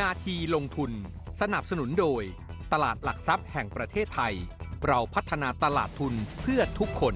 นาทีลงทุน สนับสนุนโดย ตลาดหลักทรัพย์แห่งประเทศไทย เราพัฒนาตลาดทุนเพื่อทุกคน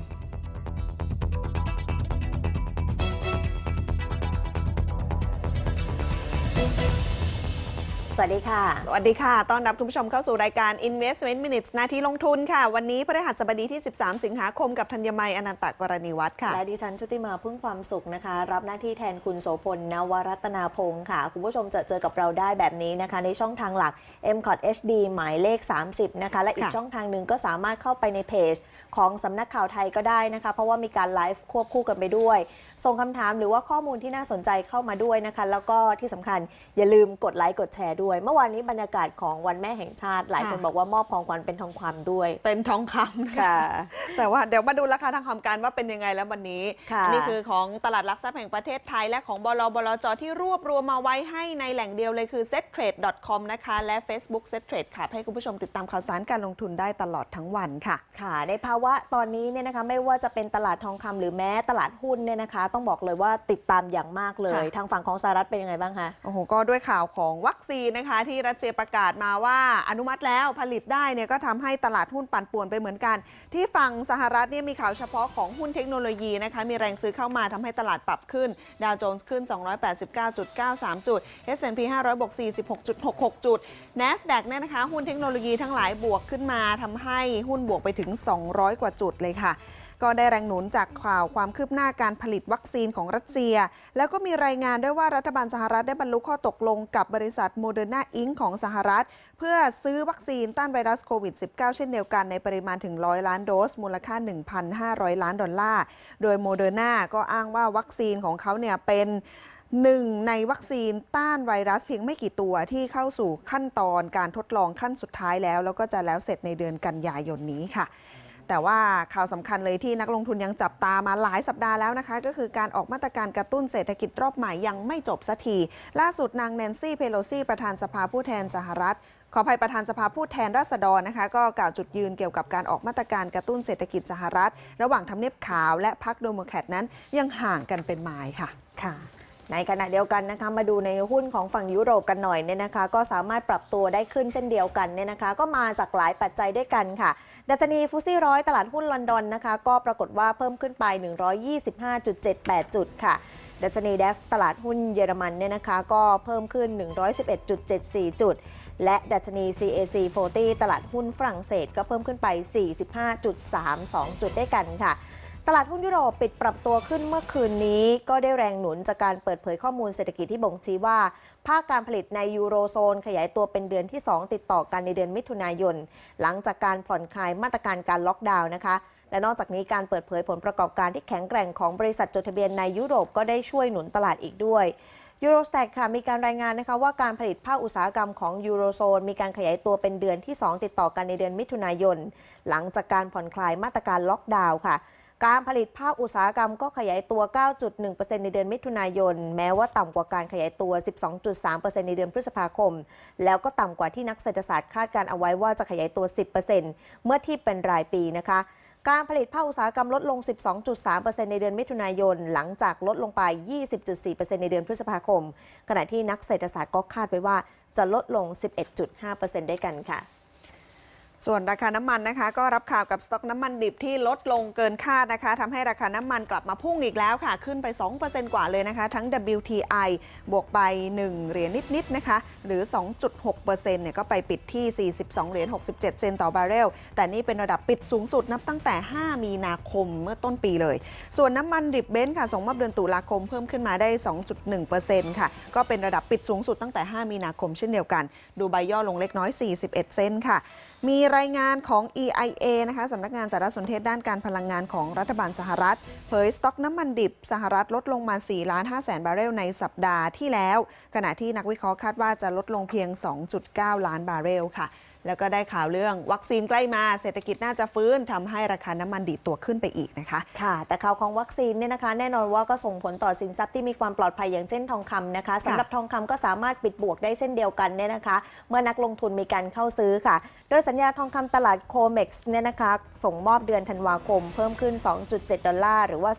สวัสดีค่ะ สวัสดีค่ะ ต้อนรับคุณผู้ชมเข้าสู่รายการ Investment Minutes นาทีลงทุนค่ะ วันนี้พฤหัสบดีที่ 13 สิงหาคมกับธัญมัยอนันตกรณีวัฒน์ค่ะ และดิฉันชุติมาพึ่งความสุขนะคะ รับหน้าที่แทนคุณโสพลนวรัตนาพงศ์ค่ะ คุณผู้ชมจะเจอกับเราได้แบบนี้นะคะ ในช่องทางหลัก m c o t HD หมายเลข 30 นะคะ และอีกค่ะช่องทางหนึ่งก็สามารถเข้าไปในเพจของสำนักข่าวไทยก็ได้นะคะ เพราะว่ามีการไลฟ์ควบคู่กันไปด้วยส่งคำถามหรือว่าข้อมูลที่น่าสนใจเข้ามาด้วยนะคะ แล้วก็ที่สำคัญอย่าลืมกดไลค์กดแชร์ด้วย เมื่อวานนี้บรรยากาศของวันแม่แห่งชาติ หลายคนค่ะบอกว่ามอบของขวัญเป็นทองคำด้วย เป็นทองคำนะคะค่ะ แต่ว่าเดี๋ยวมาดูราคาทางคำการว่าเป็นยังไงแล้ววันนี้ค่ะอันี้คือของตลาดหลักทรัพย์แห่งประเทศไทย และของบลบลจที่รวบรวมมาไว้ให้ในแหล่งเดียวเลยคือ settrade.com นะคะ และ Facebook settrade ค่ะ ให้คุณผู้ชมติดตามข่าวสารการลงทุนได้ตลอดทั้งวันค่ะ ค่ะ ในภาวะตอนนี้เนี่ยนะคะไม่ว่าจะเป็นตลาดทองคำหรือแม้ตลาดหุ้นเนี่ยนะคะต้องบอกเลยว่าติดตามอย่างมากเลยค่ะทางฝั่งของสหรัฐเป็นยังไงบ้างคะโอ้โหก็ด้วยข่าวของวัคซีนนะคะ ที่รัสเซียประกาศมาว่าอนุมัติแล้วผลิตได้เนี่ยก็ทำให้ตลาดหุ้นปั่นป่วนไปเหมือนกัน ที่ฝั่งสหรัฐเนี่ยมีข่าวเฉพาะของหุ้นเทคโนโลยีนะคะมีแรงซื้อเข้ามาทำให้ตลาดปรับขึ้นดาวโจนส์ขึ้น 289.93 จุด S&P 500บวก46.66 จุด NASDAQ เนี่ยนะคะหุ้นเทคโนโลยีทั้งหลายบวกขึ้นมาทำให้หุ้นบวกไปถึง 200 กว่าจุดเลยค่ะ ก็ได้แรงหนุนจากข่าวความคืบหน้าการผลิตวัคซีนของรัสเซีย แล้วก็มีรายงานด้วยว่ารัฐบาลสหรัฐได้บรรลุข้อตกลงกับบริษัทโมเดอร์นาอิงของสหรัฐ เพื่อซื้อวัคซีนต้านไวรัสโควิด -19 เช่นเดียวกันในปริมาณถึง 100 ล้านโดส มูลค่า 1,500 ล้านดอลลาร์ โดยโมเดอร์นาก็อ้างว่าวัคซีนของเขาเนี่ยเป็นหนึ่งในวัคซีนต้านไวรัสเพียงไม่กี่ตัวที่เข้าสู่ขั้นตอนการทดลองขั้นสุดท้ายแล้ว แล้วก็จะแล้วเสร็จในเดือนกันยายนนี้ค่ะ แต่ว่าข่าวสำคัญเลยที่นักลงทุนยังจับตามาหลายสัปดาห์แล้วนะคะ ก็คือการออกมาตรการกระตุ้นเศรษฐกิจรอบใหม่ยังไม่จบสักที ล่าสุดนางแนนซี่เพโลซีประธานสภาผู้แทนสหรัฐขออภัยประธานสภาผู้แทนราษฎรนะคะก็กล่าวจุดยืนเกี่ยวกับการออกมาตรการกระตุ้นเศรษฐกิจสหรัฐ ระหว่างทำเนียบขาวและพรรคโดโมแครตนั้นยังห่างกันเป็นไมล์ค่ะค่ะในขณะเดียวกันนะคะมาดูในหุ้นของฝั่งยุโรปกันหน่อยเนี่ยนะคะ ก็สามารถปรับตัวได้ขึ้นเช่นเดียวกันเนี่ยนะคะ ก็มาจากหลายปัจจัยด้วยกันค่ะ ดัชนีฟุซี่ร้อยตลาดหุ้นลอนดอนนะคะ ก็ปรากฏว่าเพิ่มขึ้นไป 125.78 จุดค่ะดัชนีเดสตลาดหุ้นเยอรมันเนี่ยนะคะก็เพิ่มขึ้น 111.74 จุด และดัชนี CAC 40 ตลาดหุ้นฝรั่งเศสก็เพิ่มขึ้นไป 45.32 จุดด้วยกันค่ะ ตลาดหุ้นยุโรปปิดปรับตัวขึ้นเมื่อคืนนี้ ก็ได้แรงหนุนจากการเปิดเผยข้อมูลเศรษฐกิจที่บ่งชี้ว่า ภาคการผลิตในยูโรโซนขยายตัวเป็นเดือนที่ 2 ติดต่อกันในเดือนมิถุนายน หลังจากการผ่อนคลายมาตรการการล็อกดาวน์นะคะและนอกจากนี้การเปิดเผยผลประกอบการที่แข็งแกร่งของบริษัทจดทะเบียนในยุโรปก็ได้ช่วยหนุนตลาดอีกด้วยยูโรสแตทค่ะมีการรายงานนะคะว่าการผลิตภาคอุตสาหกรรมของยูโรโซนมีการขยายตัวเป็นเดือนที่ 2 ติดต่อกันในเดือนมิถุนายน หลังจากการผ่อนคลายมาตรการล็อกดาวน์ค่ะ การผลิตภาคอุตสาหกรรมก็ขยายตัว 9.1%ในเดือนมิถุนายน แม้ว่าต่ำกว่าการขยายตัว 12.3%ในเดือนพฤษภาคม แล้วก็ต่ำกว่าที่นักเศรษฐศาสตร์คาดการเอาไว้ว่าจะขยายตัว 10%เมื่อที่เป็นรายปีนะคะการผลิตภาคอุตสาหกรรมลดลง 12.3%ในเดือนมิถุนายน หลังจากลดลงไป 20.4%ในเดือนพฤษภาคม ขณะที่นักเศรษฐศาสตร์ก็คาดไว้ว่าจะลดลง 11.5%ด้วยกันค่ะ ส่วนราคาน้ำมันนะคะ ก็รับข่าวกับสต็อกน้ำมันดิบที่ลดลงเกินคาดนะคะทำให้ราคาน้ำมันกลับมาพุ่งอีกแล้วค่ะ ขึ้นไป 2%กว่าเลยนะคะ ทั้ง WTI บวกไป 1 เหรียญนิด ๆ นะคะ หรือ 2.6%เนี่ยก็ไปปิดที่ 42 เหรียญ67 เซนต์ต่อบาร์เรล แต่นี่เป็นระดับปิดสูงสุดนับตั้งแต่ 5 มีนาคมเมื่อต้นปีเลย ส่วนน้ำมันดิบเบนซ์ค่ะส่งมอบเดือนตุลาคมเพิ่มขึ้นมาได้ 2.1%ค่ะ ก็เป็นระดับปิดสูงสุดตั้งแต่ 5 มีนาคมเช่นเดียวกัน ดูใบย่อลงเล็กน้อย 41 เซนต์ค่ะ มีรายงานของ EIA นะคะสำนักงานสารสนเทศด้านการพลังงานของรัฐบาลสหรัฐ เผยสต็อกน้ำมันดิบสหรัฐลดลงมา4ล้าน5แสนบาร์เรลในสัปดาห์ที่แล้ว ขณะที่นักวิเคราะห์คาดว่าจะลดลงเพียง 2.9 ล้านบาร์เรลค่ะ แล้วก็ได้ข่าวเรื่องวัคซีนใกล้มาเศรษฐกิจน่าจะฟื้นทำให้ราคาน้ำมันดีดตัวขึ้นไปอีกนะคะค่ะ แต่ข่าวของวัคซีนเนี่ยนะคะ แน่นอนว่าก็ส่งผลต่อสินทรัพย์ที่มีความปลอดภัยอย่างเช่นทองคำนะคะสำหรับทองคำก็สามารถปิดบวกได้เช่นเดียวกันเนี่ยนะคะ เมื่อนักลงทุนมีการเข้าซื้อค่ะ โดยสัญญาทองคำตลาดโคเม็กซ์เนี่ยนะคะ ส่งมอบเดือนธันวาคม เพิ่มขึ้น 2.7 ดอลลาร์หรือว่า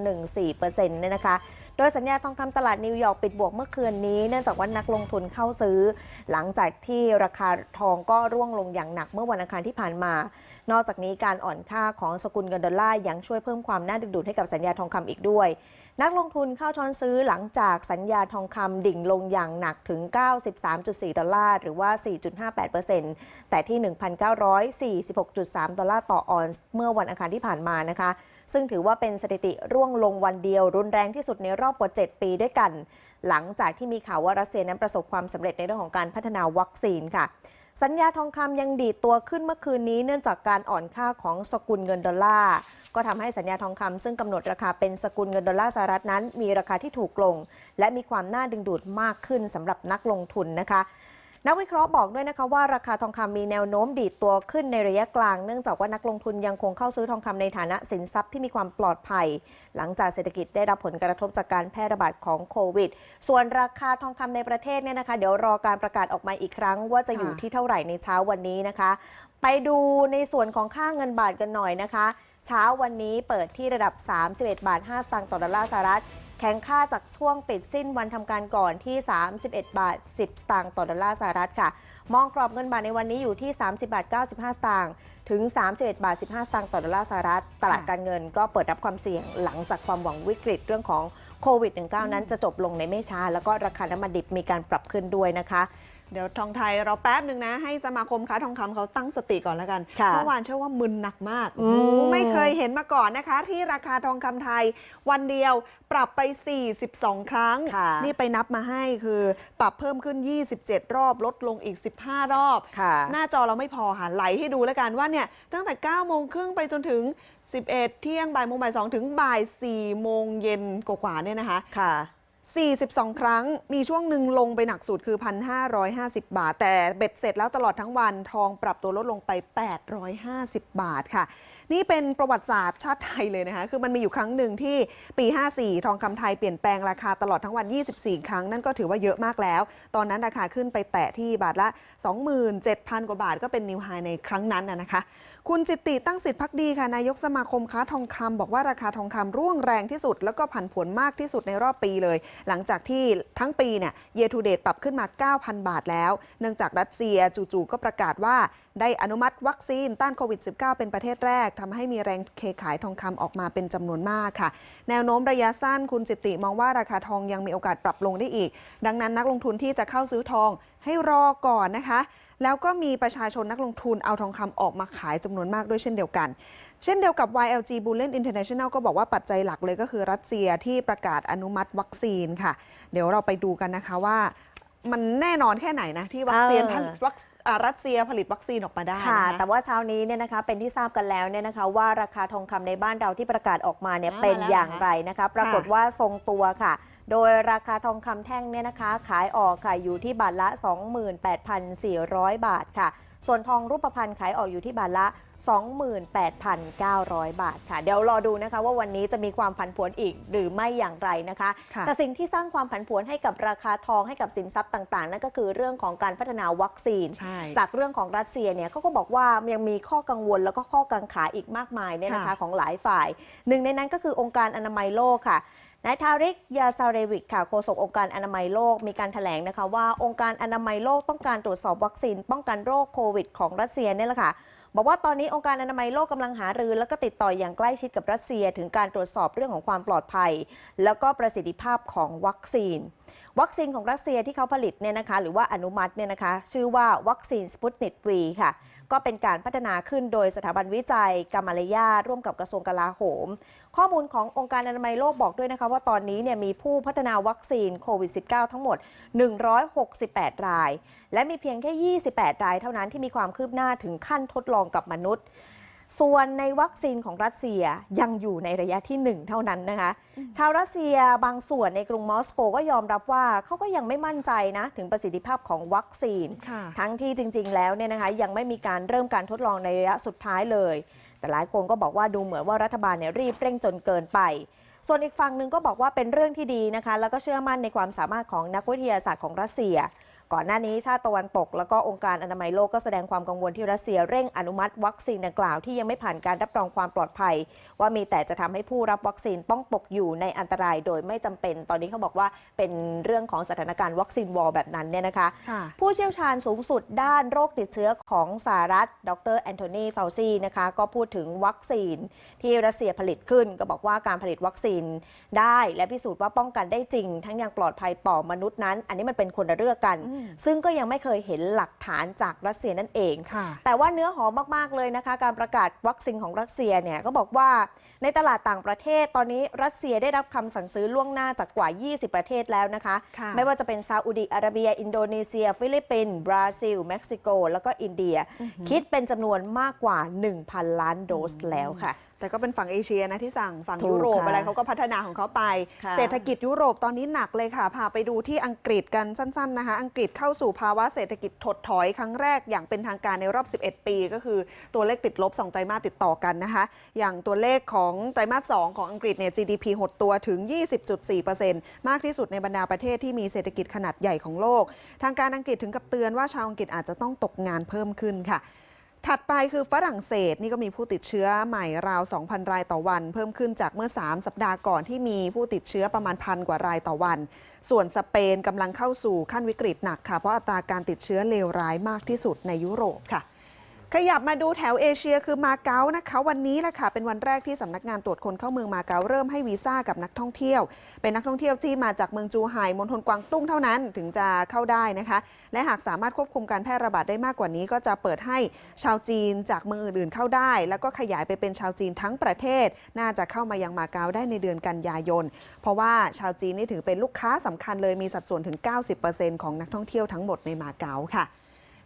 0.14%เนี่ยนะคะ โดยสัญญาทองคำตลาดนิวยอร์กปิดบวกเมื่อคืนนี้ เนื่องจากว่านักลงทุนเข้าซื้อ หลังจากที่ราคาทองก็ร่วงลงอย่างหนักเมื่อวันอังคารที่ผ่านมา นอกจากนี้การอ่อนค่าของสกุลเงินดอลลาร์ยังช่วยเพิ่มความน่าดึงดูดให้กับสัญญาทองคำอีกด้วย นักลงทุนเข้าช้อนซื้อหลังจากสัญญาทองคำดิ่งลงอย่างหนักถึง 93.4 ดอลลาร์ หรือว่า 4.58%แต่ที่ 1,946.3 ดอลลาร์ต่อออนซ์เมื่อวันอังคารที่ผ่านมานะคะ ซึ่งถือว่าเป็นสถิติร่วงลงวันเดียว รุนแรงที่สุดในรอบกว่า 7 ปีด้วยกัน หลังจากที่มีข่าวว่ารัสเซียนั้นประสบความสำเร็จในเรื่องของการพัฒนาวัคซีนค่ะ สัญญาทองคำยังดีดตัวขึ้นเมื่อคืนนี้ เนื่องจากการอ่อนค่าของสกุลเงินดอลลาร์ก็ทำให้สัญญาทองคำซึ่งกำหนดราคาเป็นสกุลเงินดอลลาร์สหรัฐนั้น มีราคาที่ถูกลง และมีความน่าดึงดูดมากขึ้นสำหรับนักลงทุนนะคะ นักวิเคราะห์บอกด้วยนะคะว่าราคาทองคำมีแนวโน้มดีดตัวขึ้นในระยะกลาง เนื่องจากว่านักลงทุนยังคงเข้าซื้อทองคำในฐานะสินทรัพย์ที่มีความปลอดภัย หลังจากเศรษฐกิจได้รับผลกระทบจากการแพร่ระบาดของโควิด ส่วนราคาทองคำในประเทศเนี่ยนะคะ เดี๋ยวรอการประกาศออกมาอีกครั้ง ว่าจะอยู่ค่ะที่เท่าไหร่ในเช้าวันนี้นะคะ ไปดูในส่วนของค่าเงินบาทกันหน่อยนะคะ เช้าวันนี้เปิดที่ระดับ 31 บาท 5 สตางค์ต่อดอลลาร์สหรัฐ แข็งค่าจากช่วงปิดสิ้นวันทำการก่อนที่ 31 บาท 10 สตางค์ต่อดอลลาร์สหรัฐค่ะ มองกรอบเงินบาทในวันนี้อยู่ที่ 30 บาท 95 สตางค์ถึง 31 บาท 15 สตางค์ต่อดอลลาร์สหรัฐ ตลาดการเงินก็เปิดรับความเสี่ยงหลังจากความหวังวิกฤตเรื่องของโควิด -19 นั้นจะจบลงในไม่ช้า แล้วก็ราคาน้ำมันดิบมีการปรับขึ้นด้วยนะคะ เดี๋ยวทองไทยเราแป๊บหนึ่งนะ ให้สมาคมค้าทองคำเขาตั้งสติก่อนแล้วกันค่ะเมื่อวานเชื่อว่ามึนหนักมากอืมโอ้โหไม่เคยเห็นมาก่อนนะคะ ที่ราคาทองคำไทย วันเดียวปรับไป 42 ครั้ง ค่ะนี่ไปนับมาให้คือปรับเพิ่มขึ้น 27 รอบลดลงอีก 15 รอบ ค่ะ หน้าจอเราไม่พอค่ะไหลให้ดูแล้วกันว่าเนี่ยตั้งแต่ 9 โมงครึ่งไปจนถึง 11 เที่ยงบ่ายโมงบ่ายสองถึงบ่าย4โมงเย็นกว่าๆเนี่ยนะคะ ค่ะ 42 ครั้งมีช่วงหนึ่งลงไปหนักสุดคือ 1,550 บาท แต่เบ็ดเสร็จแล้วตลอดทั้งวันทองปรับตัวลดลงไป 850 บาทค่ะ นี่เป็นประวัติศาสตร์ชาติไทยเลยนะคะ คือมันมีอยู่ครั้งหนึ่งที่ปี 54 ทองคำไทยเปลี่ยนแปลงราคาตลอดทั้งวัน 24 ครั้ง นั่นก็ถือว่าเยอะมากแล้ว ตอนนั้นราคาขึ้นไปแตะที่บาทละ 27,000 กว่าบาท ก็เป็นนิวไฮในครั้งนั้นนะคะ คุณจิตติตั้งสิทธิพักดีค่ะนายกสมาคมค้าทองคำบอกว่าราคาทองคำร่วงแรงที่สุด แล้วก็ผันผวนมากที่สุดในรอบปีเลยหลังจากที่ทั้งปีเนี่ยเยทูเดตปรับขึ้นมา 9,000 บาทแล้ว เนื่องจากรัสเซียจู่ๆก็ประกาศว่า ได้อนุมัติวัคซีนต้านโควิด -19 เป็นประเทศแรกทำให้มีแรงเคขายทองคำออกมาเป็นจำนวนมากค่ะ แนวโน้มระยะสั้นคุณจิตติมองว่าราคาทองยังมีโอกาสปรับลงได้อีก ดังนั้นนักลงทุนที่จะเข้าซื้อทองให้รอก่อนนะคะ แล้วก็มีประชาชนนักลงทุนเอาทองคำออกมาขายจำนวนมากด้วยเช่นเดียวกัน เช่นเดียวกับ YLG Bullion International ก็บอกว่าปัจจัยหลักเลยก็คือรัสเซียที่ประกาศอนุมัติวัคซีนค่ะ เดี๋ยวเราไปดูกันนะคะว่ามันแน่นอนแค่ไหนนะที่วัคซีนเออผลิตวัคอ่า รัสเซียผลิตวัคซีนออกมาได้ค่ะนแต่ว่าเช้านี้เนี่ยนะคะเป็นที่ทราบกันแล้วเนี่ยนะคะ ว่าราคาทองคำในบ้านเราที่ประกาศออกมาเนี่ยอ่าเป็นแล้วอย่างนะคะไรนะคะ ปรากฏว่าทรงตัวค่ะ โดยราคาทองคำแท่งเนี่ยนะคะ ขายออกค่ะอยู่ที่บาทละ 28,400 บาทค่ะ ส่วนทองรูปพรรณขายออกอยู่ที่บาทละ 28,900 บาทค่ะ เดี๋ยวรอดูนะคะว่าวันนี้จะมีความผันผวนอีกหรือไม่อย่างไรนะคะค่ะแต่สิ่งที่สร้างความผันผวนให้กับราคาทองให้กับสินทรัพย์ต่างๆ นั่นก็คือเรื่องของการพัฒนาวัคซีนใช่จากเรื่องของรัสเซียเนี่ยเขาก็บอกว่ายังมีข้อกังวลแล้วก็ข้อกังขาอีกมากมายเนี่ยนะคะค่ะของหลายฝ่าย หนึ่งในนั้นก็คือองค์การอนามัยโลกค่ะ นายทาริก ยาซาเรวิกค่ะโฆษกองค์การอนามัยโลกมีการแถลงนะคะว่าองค์การอนามัยโลกต้องการตรวจสอบวัคซีน ป้องกันโรคโควิดของรัสเซียเนี่ยแหละค่ะบอกว่าตอนนี้องค์การอนามัยโลกกำลังหารือ แล้วก็ติดต่ออย่างใกล้ชิดกับรัสเซียถึงการตรวจสอบเรื่องของความปลอดภัย แล้วก็ประสิทธิภาพของวัคซีน วัคซีนของรัสเซียที่เขาผลิตเนี่ยนะคะหรือว่าอนุมัติเนี่ยนะคะชื่อว่าวัคซีนสปุตนิกวีค่ะ ก็เป็นการพัฒนาขึ้นโดยสถาบันวิจัยกรรมารยาร่วมกับกระทรวงกลาโหม ข้อมูลขององค์การอนามัยโลกบอกด้วยนะคะว่าตอนนี้เนี่ยมีผู้พัฒนาวัคซีนโควิด -19 ทั้งหมด 168 ราย และมีเพียงแค่ 28 รายเท่านั้นที่มีความคืบหน้าถึงขั้นทดลองกับมนุษย์ ส่วนในวัคซีนของรัสเซียยังอยู่ในระยะที่ 1 เท่านั้นนะคะ ชาวรัสเซียบางส่วนในกรุงมอสโกก็ยอมรับว่าเขาก็ยังไม่มั่นใจนะ ถึงประสิทธิภาพของวัคซีนค่ะทั้งที่จริง ๆ แล้วเนี่ยนะคะยังไม่มีการเริ่มการทดลองในระยะสุดท้ายเลย แต่หลายคนก็บอกว่าดูเหมือนว่ารัฐบาลเนี่ยรีบเร่งจนเกินไป ส่วนอีกฝั่งหนึ่งก็บอกว่าเป็นเรื่องที่ดีนะคะ แล้วก็เชื่อมั่นในความสามารถของนักวิทยาศาสตร์ของรัสเซีย ก่อนหน้านี้ชาติตะวันตก แล้วก็องค์การอนามัยโลกก็แสดงความกังวลที่รัสเซียเร่งอนุมัติวัคซีนดังกล่าวที่ยังไม่ผ่านการรับรองความปลอดภัย ว่ามีแต่จะทำให้ผู้รับวัคซีนต้องตกอยู่ในอันตรายโดยไม่จำเป็น ตอนนี้เขาบอกว่าเป็นเรื่องของสถานการณ์วัคซีนวอลแบบนั้นเนี่ยนะคะค่ะผู้เชี่ยวชาญสูงสุดด้านโรคติดเชื้อของสหรัฐ ดรแอนโทนีฟาวซีนะคะก็พูดถึงวัคซีนที่รัสเซียผลิตขึ้น ก็บอกว่าการผลิตวัคซีนได้ และพิสูจน์ว่าป้องกันได้จริง ทั้งยังปลอดภัยต่อมนุษย์นั้น อันนี้มันเป็นคนละเรื่องกันอืมซึ่งก็ยังไม่เคยเห็นหลักฐานจากรัสเซียนั่นเองค่ะแต่ว่าเนื้อหอมมากๆเลยนะคะ การประกาศวัคซีนของรัสเซียเนี่ยก็บอกว่าในตลาดต่างประเทศตอนนี้รัสเซียได้รับคำสั่งซื้อล่วงหน้าจากกว่า 20 ประเทศแล้วนะคะค่ะไม่ว่าจะเป็นซาอุดิอาระเบีย อินโดนีเซีย ฟิลิปปินส์บราซิล เม็กซิโก แล้วก็อินเดีย คิดเป็นจำนวนมากกว่า 1,000 ล้านโดสแล้วค่ะแต่ก็เป็นฝั่งเอเชียนะที่สั่งฝั่งถูกยุโรปค่ะอะไรเขาก็พัฒนาของเขาไปค่ะเศรษฐกิจยุโรปตอนนี้หนักเลยค่ะพาไปดูที่อังกฤษกันสั้นๆนะคะอังกฤษเข้าสู่ภาวะเศรษฐกิจถดถอยครั้งแรกอย่างเป็นทางการในรอบ 11 ปี ก็คือตัวเลขติดลบ 2 ไตรมาสติดต่อกันนะคะอย่างตัวเลขของไตรมาส 2 ของอังกฤษเนี่ย GDP หดตัวถึง 20.4%มากที่สุดในบรรดาประเทศที่มีเศรษฐกิจขนาดใหญ่ของโลก ทางการอังกฤษถึงกับเตือนว่าชาวอังกฤษอาจจะต้องตกงานเพิ่มขึ้นค่ะ ถัดไปคือฝรั่งเศสนี่ก็มีผู้ติดเชื้อใหม่ราว 2,000 รายต่อวัน เพิ่มขึ้นจากเมื่อ 3 สัปดาห์ก่อนที่มีผู้ติดเชื้อประมาณพันกว่ารายต่อวัน ส่วนสเปนกำลังเข้าสู่ขั้นวิกฤตหนักค่ะ เพราะอัตราการติดเชื้อเลวร้ายมากที่สุดในยุโรปค่ะ ขยับมาดูแถวเอเชียคือมาเก๊านะคะวันนี้แหละค่ะเป็นวันแรกที่สำนักงานตรวจคนเข้าเมืองมาเก๊าเริ่มให้วีซ่ากับนักท่องเที่ยว เป็นนักท่องเที่ยวที่มาจากเมืองจูไห่มณฑลกวางตุ้งเท่านั้นถึงจะเข้าได้นะคะ และหากสามารถควบคุมการแพร่ระบาดได้มากกว่านี้ก็จะเปิดให้ชาวจีนจากเมืองอื่นๆเข้าได้ แล้วก็ขยายไปเป็นชาวจีนทั้งประเทศ น่าจะเข้ามายังมาเก๊าได้ในเดือนกันยายน เพราะว่าชาวจีนนี่ถือเป็นลูกค้าสำคัญเลยมีสัดส่วนถึง 90%ของนักท่องเที่ยวทั้งหมดในมาเก๊าค่ะ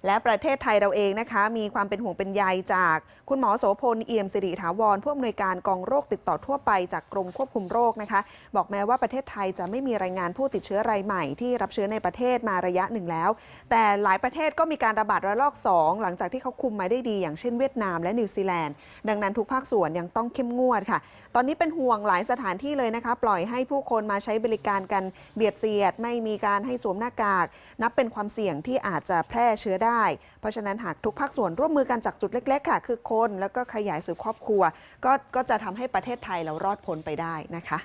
และประเทศไทยเราเองนะคะ มีความเป็นห่วงเป็นใยจาก คุณหมอโสพลเอี่ยมสิริถาวรผู้อำนวยการกองโรคติดต่อทั่วไปจากกรมควบคุมโรคนะคะ บอกแม้ว่าประเทศไทยจะไม่มีรายงานผู้ติดเชื้อรายใหม่ที่รับเชื้อในประเทศมาระยะหนึ่งแล้ว แต่หลายประเทศก็มีการระบาดระลอก 2 หลังจากที่เขาคุมมาได้ดี อย่างเช่นเวียดนามและนิวซีแลนด์ ดังนั้นทุกภาคส่วนยังต้องเข้มงวดค่ะ ตอนนี้เป็นห่วงหลายสถานที่เลยนะคะ ปล่อยให้ผู้คนมาใช้บริการกันเบียดเสียด ไม่มีการให้สวมหน้ากาก นับเป็นความเสี่ยงที่อาจจะแพร่เชื้อได้เพราะฉะนั้นหากทุกภาคส่วนร่วมมือกันจากจุดเล็ก ๆ ค่ะ คือคนแล้วก็ขยายสู่ครอบครัว ก็ก็จะทำให้ประเทศไทยเรารอดพ้นไปได้นะคะ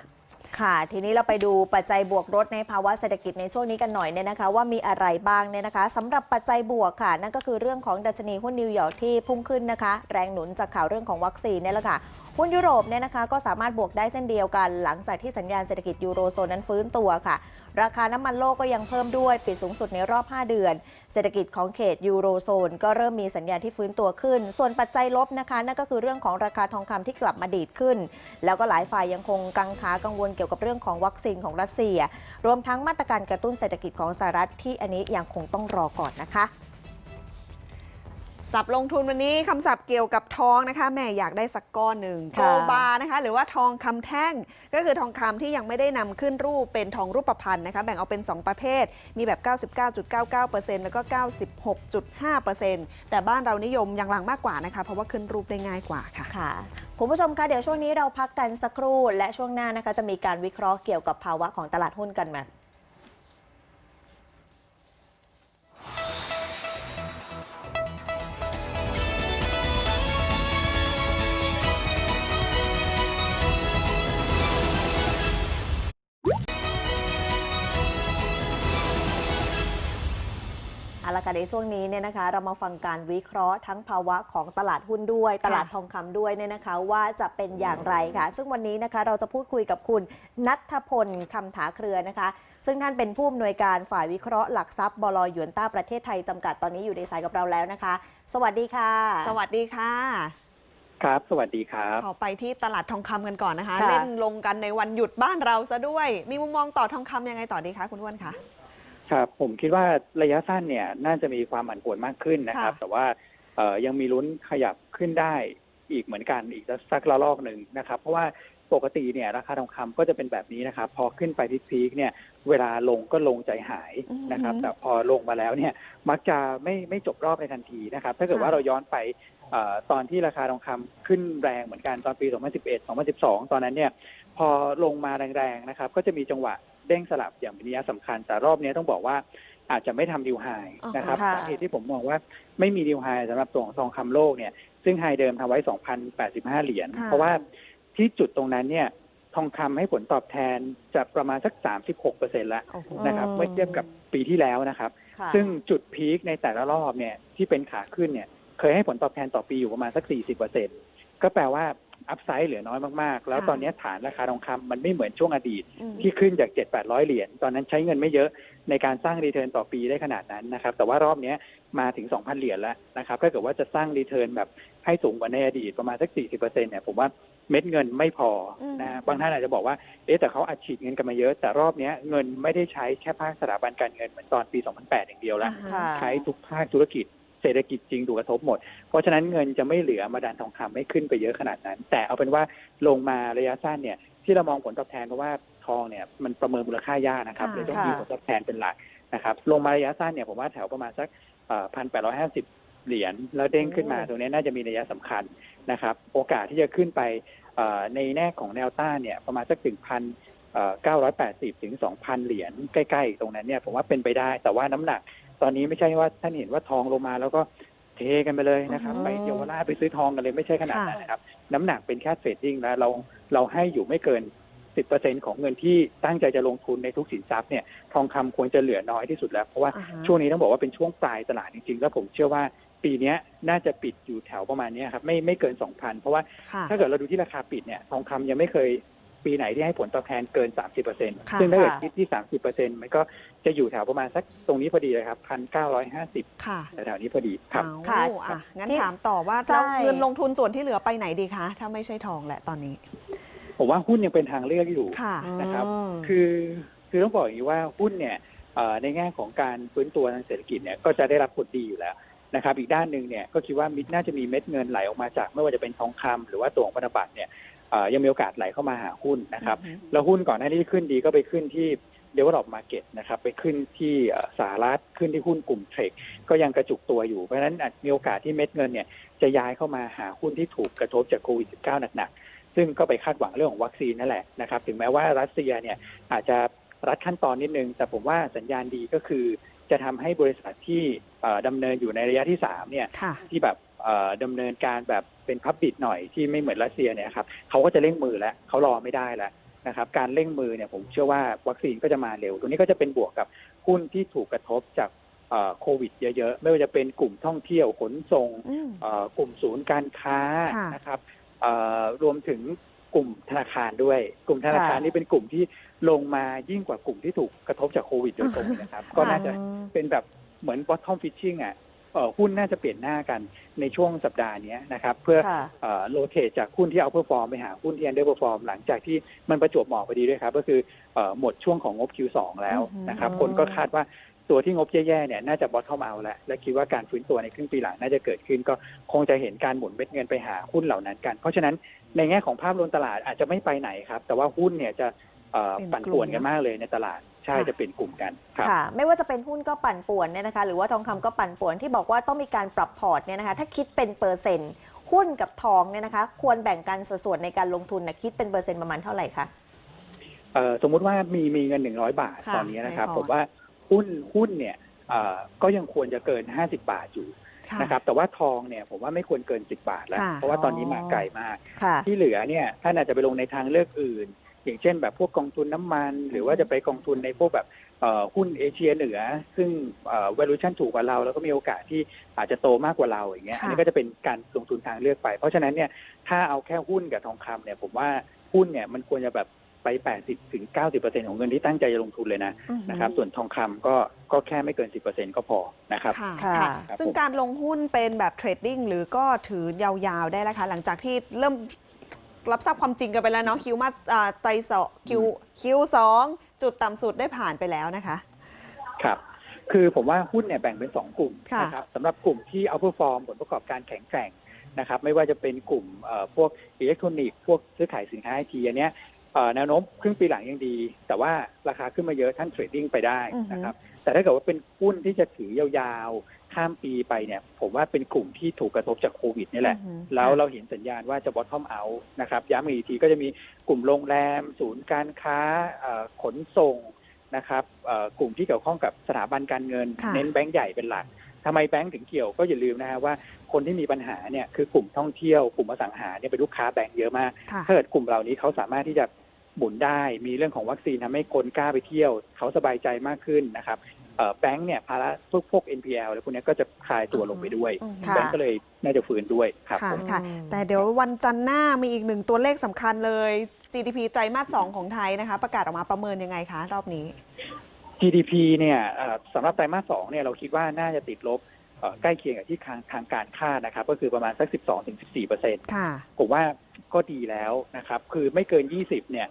ค่ะทีนี้เราไปดูปัจจัยบวกลดในภาวะเศรษฐกิจในช่วงนี้กันหน่อยเนี่ยนะคะ ว่ามีอะไรบ้างเนี่ยนะคะสำหรับปัจจัยบวกค่ะ นั่นก็คือเรื่องของดัชนีหุ้นนิวยอร์กที่พุ่งขึ้นนะคะ แรงหนุนจากข่าวเรื่องของวัคซีนเนี่ยแหละค่ะหุ้นยุโรปเนี่ยนะคะก็สามารถบวกได้เช่นเดียวกัน หลังจากที่สัญญาณเศรษฐกิจยูโรโซนนั้นฟื้นตัวค่ะ ราคาน้ำมันโลกก็ยังเพิ่มด้วยปิดสูงสุดในรอบ 5 เดือน เศรษฐกิจของเขตยูโรโซน ก็เริ่มมีสัญญาณที่ฟื้นตัวขึ้น ส่วนปัจจัยลบนะคะนั่นก็คือเรื่องของราคาทองคำที่กลับมาดีดขึ้น แล้วก็หลายฝ่ายยังคงกังขากังวลเกี่ยวกับเรื่องของวัคซีนของรัสเซีย รวมทั้งมาตรการกระตุ้นเศรษฐกิจของสหรัฐที่อันนี้ยังคงต้องรอก่อนนะคะ สับลงทุนวันนี้คำศัพท์เกี่ยวกับทองนะคะแม่อยากได้สักก้อนหนึ่งโกค่ะบาร์นะคะ หรือว่าทองคำแท่ง ก็คือทองคำที่ยังไม่ได้นำขึ้นรูปเป็นทองรูปพรรณนะคะ แบ่งเอาเป็น 2 ประเภท มีแบบ 99.99%แล้วก็ 96.5%แต่บ้านเรานิยมอย่างหลังมากกว่านะคะ เพราะว่าขึ้นรูปได้ง่ายกว่าค่ะค่ะคุณผู้ชมคะเดี๋ยวช่วงนี้เราพักกันสักครู่ และช่วงหน้านะคะจะมีการวิเคราะห์เกี่ยวกับภาวะของตลาดหุ้นกันมา เอาละค่ะในช่วงนี้เนี่ยนะคะ เรามาฟังการวิเคราะห์ทั้งภาวะของตลาดหุ้นด้วย ตลาดทองคำด้วยเนี่ยนะคะ ว่าจะเป็นอย่างไรค่ะ ซึ่งวันนี้นะคะเราจะพูดคุยกับคุณนัทพลคำถาเครือนะคะ ซึ่งท่านเป็นผู้อำนวยการฝ่ายวิเคราะห์หลักทรัพย์บลหยวนต้าประเทศไทยจำกัดตอนนี้อยู่ในสายกับเราแล้วนะคะ สวัสดีค่ะ สวัสดีค่ะครับ สวัสดีครับ ขอไปที่ตลาดทองคำกันก่อนนะคะค่ะเล่นลงกันในวันหยุดบ้านเราซะด้วย มีมุมมองต่อทองคำยังไงต่อดีคะคุณอ้วนคะ ครับผมคิดว่าระยะสั้นเนี่ยน่าจะมีความผันผวนมากขึ้นนะครับ ค่ะ แต่ว่าเอ่อยังมีลุ้นขยับขึ้นได้อีกเหมือนกันอีกสักระลอกหนึ่งนะครับ เพราะว่าปกติเนี่ยราคาทองคำก็จะเป็นแบบนี้นะครับ พอขึ้นไปพีคๆเนี่ยเวลาลงก็ลงใจหายนะครับ อือฮึ แต่พอลงมาแล้วเนี่ยมักจะไม่ไม่จบรอบในทันทีนะครับ ถ้าเกิดค่ะว่าเราย้อนไปเออตอนที่ราคาทองคำขึ้นแรงเหมือนกันตอนปี 2011 2012 ตอนนั้นเนี่ย พอลงมาแรงๆนะครับ ก็จะมีจังหวะ เด้งสลับอย่างเป็นนัยสำคัญ แต่รอบนี้ต้องบอกว่าอาจจะไม่ทำดิวไฮอ๋อนะครับค่ะสาเหตุที่ผมมองว่าไม่มีดิวไฮสำหรับตัวของทองคำโลกเนี่ย ซึ่งไฮเดิมทำไว้ 2,085 เหรียญค่ะเพราะว่าที่จุดตรงนั้นเนี่ยทองคำให้ผลตอบแทนจะประมาณสัก 36เปอร์เซ็นต์ละโอ้โหนะครับอืมเมื่อเทียบกับปีที่แล้วนะครับค่ะซึ่งจุดพีคในแต่ละรอบเนี่ยที่เป็นขาขึ้นเนี่ย เคยให้ผลตอบแทนต่อปีอยู่ประมาณสัก 40เปอร์เซ็นก็แปลว่า อัพไซด์เหลือน้อยมากๆ แล้วค่ะตอนนี้ฐานราคาทองคำมันไม่เหมือนช่วงอดีตอืมที่ขึ้นจาก7 8 0 0เหรียญตอนนั้นใช้เงินไม่เยอะในการสร้างรีเทิร์นต่อปีได้ขนาดนั้นนะครับ แต่ว่ารอบเนี้ยมาถึง 2,000 เหรียญแล้วนะครับถ้าเกิดว่าจะสร้างรีเทิร์นแบบให้สูงกว่าในอดีตประมาณสัก 40%เนี่ยผมว่าเม็ดเงินไม่พออมนะบางท่านอาจจะบอกว่าเอ๊ะแต่เขาอัดฉีดเงินกันมาเยอะ แต่รอบเนี้ยเงินไม่ได้ใช้แค่ภาคสถาบันการเงินเหมือนตอนปี 2008 อย่างเดียวแล้วอ่าฮะค่ะใช้ทุกภาคธุรกิจ เศรษฐกิจจริงถูกกระทบหมด เพราะฉะนั้นเงินจะไม่เหลือมาดันทองคำไม่ขึ้นไปเยอะขนาดนั้น แต่เอาเป็นว่าลงมาระยะสั้นเนี่ยที่เรามองผลตอบแทนเพราะว่าทองเนี่ยมันประเมินมูลค่ายากนะครับค่ะเลยต้องค่ะมีผลตอบแทนเป็นหลักนะครับลงมาระยะสั้นเนี่ยผมว่าแถวประมาณสักพันแปดร้อยห้าสิบเหรียญแล้วเด้งขึ้นมาตรงนี้น่าจะมีระยะสำคัญนะครับโอกาสที่จะขึ้นไปเอ่อในแน่ของแนวต้านเนี่ยประมาณสักถึงพันเก้าร้อยแปดสิบถึงสองพันเหรียญใกล้ ๆ ตรงนั้นเนี่ยผมว่าเป็นไปได้ แต่ว่าน้ำหนัก ตอนนี้ไม่ใช่ว่าท่านเห็นว่าทองลงมาแล้วก็เทกันไปเลยนะครับอืมไปเยาวราชไปซื้อทองกันเลยไม่ใช่ขนาดนั้นนะครับ น้ำหนักเป็นแค่เทรดดิ้งแล้วเราเราให้อยู่ไม่เกิน10%ของเงินที่ตั้งใจจะลงทุนในทุกสินทรัพย์เนี่ยทองคำควรจะเหลือน้อยที่สุดแล้ว เพราะว่าอ่าฮะช่วงนี้ต้องบอกว่าเป็นช่วงปลายตลาดจริงๆ แล้วผมเชื่อว่าปีเนี้ยน่าจะปิดอยู่แถวประมาณเนี้ยครับไม่ไม่เกิน2,000เพราะว่าค่ะถ้าเกิดเราดูที่ราคาปิดเนี่ยทองคำยังไม่เคย ปีไหนที่ให้ผลตอบแทนเกิน 30%ค่ะซึ่งถ้าเกิดค่ะคิดที่ 30%มันก็จะอยู่แถวประมาณสักตรงนี้พอดีเลยครับ1,950ค่ะแถวๆนี้พอดีครับเอาค่ะอะงั้นที่ถามต่อว่าใช่แล้วเงินลงทุนส่วนที่เหลือไปไหนดีคะ ถ้าไม่ใช่ทองแหละตอนนี้ ผมว่าหุ้นยังเป็นทางเลือกอยู่ค่ะนะครับอืมคือคือต้องบอกอย่างนี้ว่าหุ้นเนี่ยเอ่อในแง่ของการฟื้นตัวทางเศรษฐกิจเนี่ยก็จะได้รับผลดีอยู่แล้วนะครับอีกด้านหนึ่งเนี่ยก็คิดว่ามิน่าจะมีเม็ดเงินไหลออกมาจาก ไม่ว่าจะเป็นทองคำหรือว่าตัวของพันธบัตรเนี่ยเอ่อ ยังมีโอกาสไหลเข้ามาหาหุ้นนะครับอือฮึแล้วหุ้นก่อนหน้านี้ที่ขึ้นดีก็ไปขึ้นที่ develop market นะครับไปขึ้นที่เอ่อสหรัฐขึ้นที่หุ้นกลุ่มเทรดก็ยังกระจุกตัวอยู่ เพราะฉะนั้นอาจมีโอกาสที่เม็ดเงินเนี่ยจะย้ายเข้ามาหาหุ้นที่ถูกกระทบจากโควิด -19 หนักๆ ซึ่งก็ไปคาดหวังเรื่องของวัคซีนนั่นแหละนะครับ ถึงแม้ว่ารัสเซียเนี่ยอาจจะรัดขั้นตอนนิดนึง แต่ผมว่าสัญญาณดีก็คือ จะทำให้บริษัทที่เอ่อดำเนินอยู่ในระยะที่สามเนี่ยค่ะที่แบบเอ่อดำเนินการแบบ เป็นพับบิดหน่อยที่ไม่เหมือนรัสเซียเนี่ยครับเขาก็จะเร่งมือแล้วเขารอไม่ได้แล้วนะครับการเร่งมือเนี่ยผมเชื่อว่าวัคซีนก็จะมาเร็ว ตรงนี้ก็จะเป็นบวกกับหุ้นที่ถูกกระทบจากเอ่อโควิดเยอะๆ ไม่ว่าจะเป็นกลุ่มท่องเที่ยวขนส่งอืมเอ่อกลุ่มศูนย์การค้าค่ะนะครับเอ่อรวมถึงกลุ่มธนาคารด้วย กลุ่มธนาคารค่ะนี่เป็นกลุ่มที่ลงมายิ่งกว่ากลุ่มที่ถูกกระทบจากโควิดโดยตรงเลยนะครับ ก็น่าจะเป็นแบบเหมือน bottom fishing อะเอ่อ หุ้นน่าจะเปลี่ยนหน้ากันในช่วงสัปดาห์เนี้ยนะครับเพื่อค่ะโลเทตจากหุ้นที่เอาเ e อร์ฟอร์มไปหาหุ้นที่อันเดอร์เ r อร์ฟอร์มหลังจากที่มันประจวบเหมาะพอดีด้วยครับ ก็คือเอ่อหมดช่วงของงบ Q2 แล้วนะครับอืมคนก็คาดว่าตัวที่งบแย่ๆเนี่ยน่าจะบอททอมเอาแล้วและคิดว่าการฟื้นตัวในครึ่งปีหลังน่าจะเกิดขึ้น ก็คงจะเห็นการหมุนเม็ดเงินไปหาหุ้นเหล่านั้นกัน เพราะฉะนั้นในแง่ของภาพรวมตลาดอาจจะไม่ไปไหนครับ แต่ว่าหุ้นเนี่ยจะเอ่อเป็นปั่นกลุ่มป่วนกันมากเลยในตลาด ใช่ค่ะ จะเป็นกลุ่มกันครับ ค่ะ ไม่ว่าจะเป็นหุ้นก็ปั่นป่วนเนี่ยนะคะ หรือว่าทองคำก็ปั่นป่วนที่บอกว่าต้องมีการปรับพอร์ตเนี่ยนะคะ ถ้าคิดเป็นเปอร์เซ็นต์ หุ้นกับทองเนี่ยนะคะ ควรแบ่งกันสัดส่วนในการลงทุนนะคิดเป็นเปอร์เซ็นต์ประมาณเท่าไหร่คะ เอ่อสมมุติว่ามีมีเงินหนึ่งร้อยบาทค่ะตอนนี้นะครับ ในพอร์ต ผมว่าหุ้นหุ้นเนี่ยเอ่อก็ยังควรจะเกินห้าสิบาทอยู่ค่ะ นะครับ แต่ว่าทองเนี่ยผมว่าไม่ควรเกิน10บาทแล้ว ค่ะเพราะว่าตอนนี้มาไกลมาก ค่ะ ที่เหลือเนี่ยท่านอาจจะไปลงในทางเลือกอื่น อย่างเช่นแบบพวกกองทุนน้ำมัน หรือว่าจะไปกองทุนในพวกแบบเอ่อหุ้นเอเชียเหนือ ซึ่งเอ่อ valuation ถูกกว่าเรา แล้วก็มีโอกาสที่อาจจะโตมากกว่าเราอย่างเงี้ยค่ะอันนี้ก็จะเป็นการลงทุนทางเลือกไป เพราะฉะนั้นเนี่ยถ้าเอาแค่หุ้นกับทองคำเนี่ยผมว่าหุ้นเนี่ยมันควรจะแบบไป 80ถึง90 ของเงินที่ตั้งใจจะลงทุนเลยนะอือฮึนะครับ ส่วนทองคำก็ก็แค่ไม่เกิน 10 ก็พอนะครับ ค่ะค่ะค่ะครับซึ่งผมการลงหุ้นเป็นแบบเทรดดิ้งหรือก็ถือยาวๆได้แล้วคะหลังจากที่เริ่ม รับทราบความจริงกันไปแล้วเนาะคิวมาอ่าไตรสองคิวคิวสองจุดต่ำสุดได้ผ่านไปแล้วนะคะ ครับ คือผมว่าหุ้นเนี่ยแบ่งเป็นสองกลุ่มค่ะ นะครับสำหรับกลุ่มที่เอาเ e อร์ฟอร์มผลประกอบการแข็งแกร่งนะครับ ไม่ว่าจะเป็นกลุ่มเอ่อพวกอิเล็กทรอนิกส์พวกซื้อขายสินค้าไอทีอันเนี้ยเอ่อแนวโน้มครึ่งปีหลังยังดี แต่ว่าราคาขึ้นมาเยอะท่านเทรดดิ้งไปได้นะครับ แต่ถ้าเกิดว่าเป็นหุ้นที่จะถือยาวๆ ข้ามปีไปเนี่ย ผมว่าเป็นกลุ่มที่ถูกกระทบจากโควิดนี่แหละ อือฮึ แล้วค่ะเราเห็นสัญญาณว่าจะ bottom out นะครับ ย้ำอีกทีก็จะมีกลุ่มโรงแรม ศูนย์การค้าเอ่อขนส่งนะครับเอ่อกลุ่มที่เกี่ยวข้องกับสถาบันการเงิน ค่ะ เน้นแบงก์ใหญ่เป็นหลักทำไมแบงก์ถึงเกี่ยวก็อย่าลืมนะฮะว่าคนที่มีปัญหาเนี่ยคือกลุ่มท่องเที่ยวกลุ่มอสังหาเนี่ยเป็นลูกค้าแบงก์เยอะมาก ค่ะ ถ้าเกิดกลุ่มเหล่านี้เขาสามารถที่จะหมุนได้ มีเรื่องของวัคซีนทำให้คนกล้าไปเที่ยว เขาสบายใจมากขึ้นนะครับเอ่อ แบงก์เนี่ยภาระพวกพวก NPL อะไรพวกเนี้ยก็จะคลายตัวลงไปด้วยอืมค่ะ แบงก์ก็เลยน่าจะฟื้นด้วยครับค่ะผม ค่ะ แต่เดี๋ยววันจันทร์หน้ามีอีกหนึ่งตัวเลขสำคัญเลย GDP ไตรมาสสองของไทยนะคะ ประกาศออกมาประเมินยังไงคะ รอบนี้ GDP เนี่ยเอ่อสำหรับไตรมาสสองเนี่ยเราคิดว่าน่าจะติดลบเอ่อใกล้เคียงกับที่ทางทางการคาดนะครับ ก็คือประมาณสัก 12-14เปอร์เซ็นต์ค่ะ ผมว่าก็ดีแล้วนะครับ คือไม่เกิน 20 เนี่ย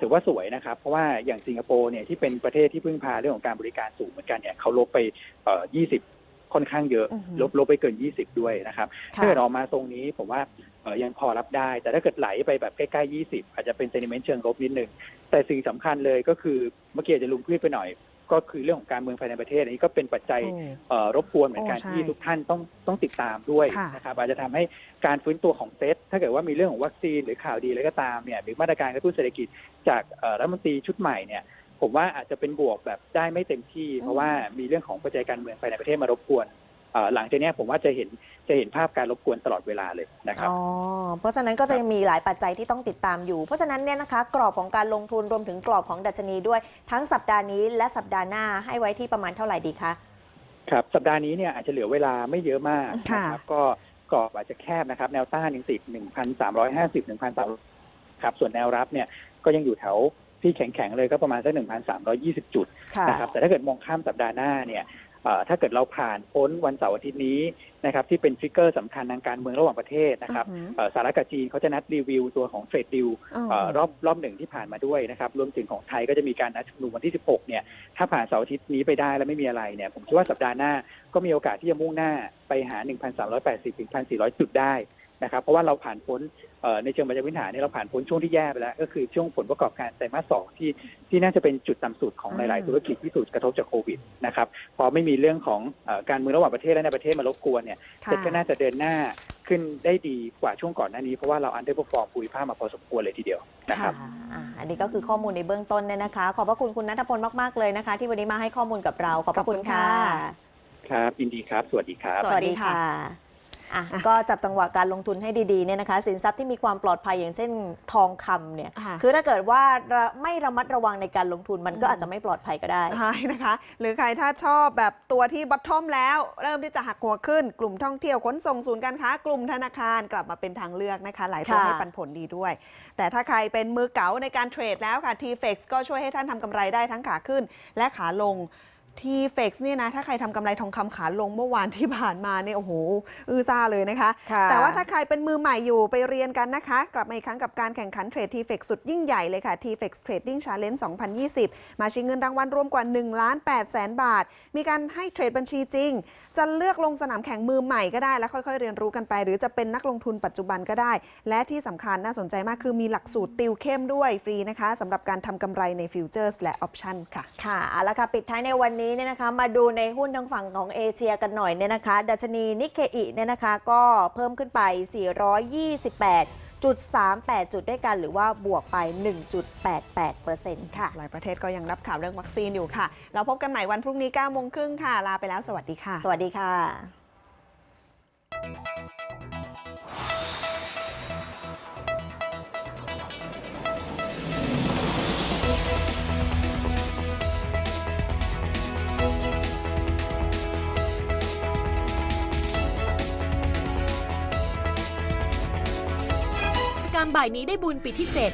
ถือว่าสวยนะครับ เพราะว่าอย่างสิงคโปร์เนี่ยที่เป็นประเทศที่พึ่งพาเรื่องของการบริการสูงเหมือนกันเนี่ยเขาลบไปเอ่อ20 ค่อนข้างเยอะ อือหือลบลบไปเกิน 20 ด้วยนะครับค่ะ ถ้าเกิดออกมาตรงนี้ผมว่าเอ่อยังพอรับได้ แต่ถ้าเกิดไหลไปแบบใกล้ๆ 20 อาจจะเป็นเซนิเมนต์เชิงลบนิดนึง แต่สิ่งสำคัญเลยก็คือเมื่อกี้อาจจะลุมพืชไปหน่อย ก็คือเรื่องของการเมืองภายในประเทศ อันนี้ก็เป็นปัจจัยโอ้เอ่อรบกวนเหมือนกันโอ้ใช่ที่ทุกท่านต้องต้องติดตามด้วยค่ะนะครับอาจจะทำให้การฟื้นตัวของเซตถ้าเกิดว่ามีเรื่องของวัคซีนหรือข่าวดีอะไรก็ตามเนี่ยหรือมาตรการกระตุ้นเศรษฐกิจจากเอ่อรัฐมนตรีชุดใหม่เนี่ยผมว่าอาจจะเป็นบวกแบบได้ไม่เต็มที่ เพราะว่ามีเรื่องของปัจจัยการเมืองภายในประเทศมารบกวนเอ่อ หลังจากเนี้ยผมว่าจะเห็นจะเห็นภาพการรบกวนตลอดเวลาเลยนะครับอ๋อเพราะฉะนั้นก็จะยังมีหลายปัจจัยที่ต้องติดตามอยู่ เพราะฉะนั้นเนี่ยนะคะ กรอบของการลงทุนรวมถึงกรอบของดัชนีด้วยทั้งสัปดาห์นี้และสัปดาห์หน้าให้ไว้ที่ประมาณเท่าไหร่ดีคะครับสัปดาห์นี้เนี่ยอาจจะเหลือเวลาไม่เยอะมากค่ะนะครับก็กรอบอาจจะแคบนะครับ แนวต้านยังติด1,350 1,300ครับส่วนแนวรับเนี่ยก็ยังอยู่แถวที่แข็งๆเลยก็ประมาณสัก1,320 จุดค่ะนะครับแต่ถ้าเกิดมองข้ามสัปดาห์หน้าเนี่ยเอ่อ ถ้าเกิดเราผ่านพ้นวันเสาร์อาทิตย์นี้นะครับที่เป็นทริกเกอร์สำคัญทางการเมืองระหว่างประเทศนะครับอือหือเอ่อสหรัฐกับจีนเขาจะนัดรีวิวตัวของเฟดดิวอ๋อเอ่อรอบรอบหนึ่งที่ผ่านมาด้วยนะครับรวมถึงของไทยก็จะมีการนัดชุมนุมวันที่ 16 เนี่ยถ้าผ่านเสาร์อาทิตย์นี้ไปได้แล้วไม่มีอะไรเนี่ยผมคิดว่าสัปดาห์หน้าก็มีโอกาสที่จะมุ่งหน้าไปหา 1,380 ถึง 1,400 จุดได้ นะครับเพราะว่าเราผ่านพ้นเอ่อในเชิงปัจจัยพื้นฐานเนี่ยเราผ่านพ้นช่วงที่แย่ไปแล้ว ก็คือช่วงผลประกอบการไตรมาสสองที่ที่น่าจะเป็นจุดต่ำสุดของหลาย ๆ ธุรกิจที่ถูกกระทบจากโควิดนะครับพอไม่มีเรื่องของเอ่อการเมืองระหว่างประเทศและในประเทศมารบกวนเนี่ยค่ะเซ็ตก็น่าจะเดินหน้าขึ้นได้ดีกว่าช่วงก่อนหน้านี้เพราะว่าเราอันเดอร์ r ฟอร์มภูมิภาคมาพอสมควรเลยทีเดียวนะครับค่ะอ่าอันนี้ก็คือข้อมูลในเบื้องต้นเนี่ยนะคะ ขอบพระคุณคุณนัทพลมาก ๆ เลยนะคะ ที่วันนี้มาให้ข้อมูลกับเรา ขอบพระคุณค่ะ ครับยินดีครับ สวัสดีครับ สวัสดีค่ะ อะอะก็จับจังหวะการลงทุนให้ดีๆเนี่ยนะคะสินทรัพย์ที่มีความปลอดภัยอย่างเช่นทองคำเนี่ยค่ะคือถ้าเกิดว่าระไม่ระมัดระวังในการลงทุนมันก็อืมอาจจะไม่ปลอดภัยก็ได้ใช่นะคะ หรือใครถ้าชอบแบบตัวที่บอททอมแล้ว เริ่มที่จะหักหัวขึ้น กลุ่มท่องเที่ยวขนส่งศูนย์การค้ากลุ่มธนาคารกลับมาเป็นทางเลือกนะคะ หลายตัวค่ะให้ปันผลดีด้วย แต่ถ้าใครเป็นมือเก๋าในการเทรดแล้วค่ะ TFX ก็ช่วยให้ท่านทำกำไรได้ทั้งขาขึ้นและขาลง TFX เนี่ยนะถ้าใครทำกำไรทองคำขาลงเมื่อวานที่ผ่านมาเนี่ยโอ้โหอื้อซ่าเลยนะคะ ค่ะแต่ว่าถ้าใครเป็นมือใหม่อยู่ไปเรียนกันนะคะ กลับมาอีกครั้งกับการแข่งขันเทรด TFX สุดยิ่งใหญ่เลยค่ะ TFX Trading Challenge 2020 มาชิงเงินรางวัลรวมกว่า 1 ล้าน8แสนบาท มีการให้เทรดบัญชีจริง จะเลือกลงสนามแข่งมือใหม่ก็ได้แล้วค่อยๆ เรียนรู้กันไป หรือจะเป็นนักลงทุนปัจจุบันก็ได้ และที่สำคัญน่าสนใจมากคือมีหลักสูตรติวเข้มด้วยฟรีนะคะสำหรับการทำกำไรในฟิวเจอร์สและออปชั่นค่ะ ค่ะเอาละค่ะ ปิดท้ายในวันนี้เนี่ยนะคะมาดูในหุ้นทางฝั่งของเอเชียกันหน่อยเนี่ยนะคะ ดัชนีนิเคอิเนี่ยนะคะก็เพิ่มขึ้นไป 428.38 จุดด้วยกันหรือว่าบวกไป 1.88%ค่ะ หลายประเทศก็ยังรับข่าวเรื่องวัคซีนอยู่ค่ะ เราพบกันใหม่วันพรุ่งนี้9โมงครึ่งค่ะ ลาไปแล้วสวัสดีค่ะ สวัสดีค่ะามบ่ายนี้ได้บุญปีที่ 7